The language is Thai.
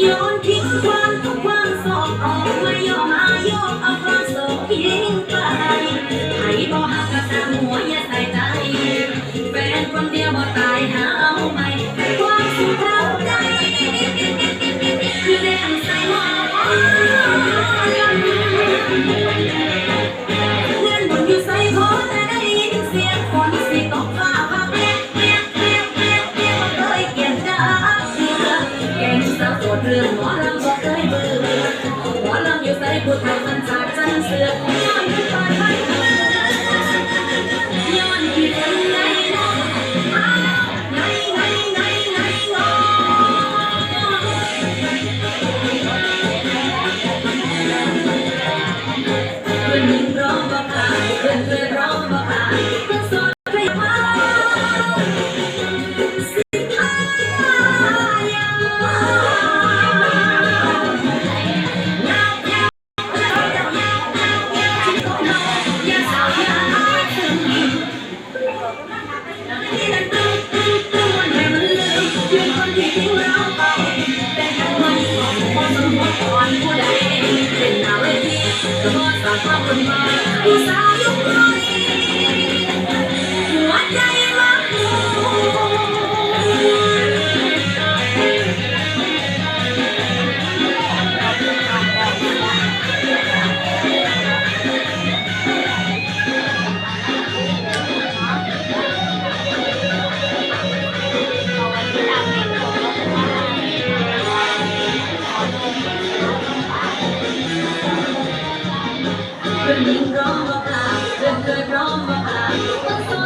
โยนทิ้งความทุกความสอกออกมาโยมาโยกเอาความโศกทิ้งไปให้บ่หักกระตาหัว งสาวดเรื่องหมอลำบ่เคยเบื่อหมอลำอยู่ใส่ผู้เฒ่ามันสาดจันเสือกย้อนขึ้นตอนพันย้อนที่เป็นไงเนาะอ้าวไงไงไงไงเนาะเพื่อนนึงร้องบอกผ่านเพื่อน ม ร้องมาปลาเดินเดินร้องมาปลา